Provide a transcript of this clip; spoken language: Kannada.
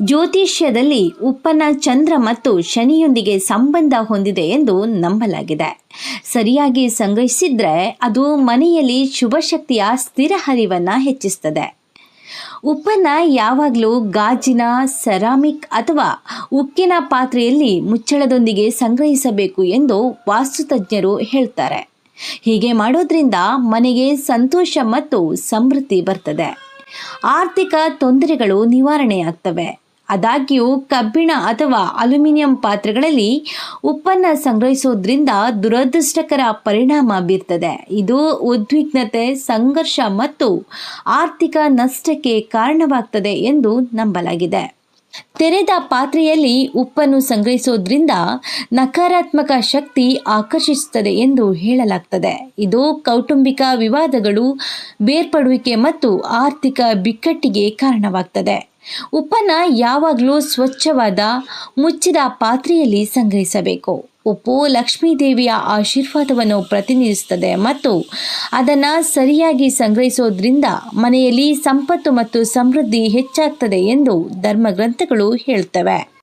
ಜ್ಯೋತಿಷ್ಯದಲ್ಲಿ ಉಪ್ಪನ ಚಂದ್ರ ಮತ್ತು ಶನಿಯೊಂದಿಗೆ ಸಂಬಂಧ ಹೊಂದಿದೆ ಎಂದು ನಂಬಲಾಗಿದೆ. ಸರಿಯಾಗಿ ಸಂಗ್ರಹಿಸಿದ್ರೆ ಅದು ಮನೆಯಲ್ಲಿ ಶುಭಶಕ್ತಿಯ ಸ್ಥಿರ ಹರಿವನ್ನು ಹೆಚ್ಚಿಸ್ತದೆ. ಉಪ್ಪನ್ನ ಯಾವಾಗಲೂ ಗಾಜಿನ, ಸೆರಾಮಿಕ್ ಅಥವಾ ಉಕ್ಕಿನ ಪಾತ್ರೆಯಲ್ಲಿ ಮುಚ್ಚಳದೊಂದಿಗೆ ಸಂಗ್ರಹಿಸಬೇಕು ಎಂದು ವಾಸ್ತುತಜ್ಞರು ಹೇಳ್ತಾರೆ. ಹೀಗೆ ಮಾಡೋದ್ರಿಂದ ಮನೆಗೆ ಸಂತೋಷ ಮತ್ತು ಸಮೃದ್ಧಿ ಬರ್ತದೆ. ಆರ್ಥಿಕ ತೊಂದರೆಗಳು ನಿವಾರಣೆಯಾಗ್ತವೆ. ಆದಾಗ್ಯೂ ಕಬ್ಬಿಣ ಅಥವಾ ಅಲ್ಯೂಮಿನಿಯಂ ಪಾತ್ರೆಗಳಲ್ಲಿ ಉಪ್ಪನ್ನು ಸಂಗ್ರಹಿಸೋದ್ರಿಂದ ದುರದೃಷ್ಟಕರ ಪರಿಣಾಮ ಬೀರ್ತದೆ. ಇದು ಉದ್ವಿಗ್ನತೆ, ಸಂಘರ್ಷ ಮತ್ತು ಆರ್ಥಿಕ ನಷ್ಟಕ್ಕೆ ಕಾರಣವಾಗ್ತದೆ ಎಂದು ನಂಬಲಾಗಿದೆ. ತೆರೆದ ಪಾತ್ರೆಯಲ್ಲಿ ಉಪ್ಪನ್ನು ಸಂಗ್ರಹಿಸೋದ್ರಿಂದ ನಕಾರಾತ್ಮಕ ಶಕ್ತಿ ಆಕರ್ಷಿಸುತ್ತದೆ ಎಂದು ಹೇಳಲಾಗ್ತದೆ. ಇದು ಕೌಟುಂಬಿಕ ವಿವಾದಗಳು, ಬೇರ್ಪಡುವಿಕೆ ಮತ್ತು ಆರ್ಥಿಕ ಬಿಕ್ಕಟ್ಟಿಗೆ ಕಾರಣವಾಗ್ತದೆ. ಉಪ್ಪನ್ನ ಯಾವಾಗಲೂ ಸ್ವಚ್ಛವಾದ, ಮುಚ್ಚಿದ ಪಾತ್ರೆಯಲ್ಲಿ ಸಂಗ್ರಹಿಸಬೇಕು. ಉಪ್ಪು ಲಕ್ಷ್ಮೀ ದೇವಿಯ ಆಶೀರ್ವಾದವನ್ನು ಪ್ರತಿನಿಧಿಸುತ್ತದೆ ಮತ್ತು ಅದನ್ನು ಸರಿಯಾಗಿ ಸಂಗ್ರಹಿಸೋದ್ರಿಂದ ಮನೆಯಲ್ಲಿ ಸಂಪತ್ತು ಮತ್ತು ಸಮೃದ್ಧಿ ಹೆಚ್ಚಾಗ್ತದೆ ಎಂದು ಧರ್ಮಗ್ರಂಥಗಳು ಹೇಳ್ತವೆ.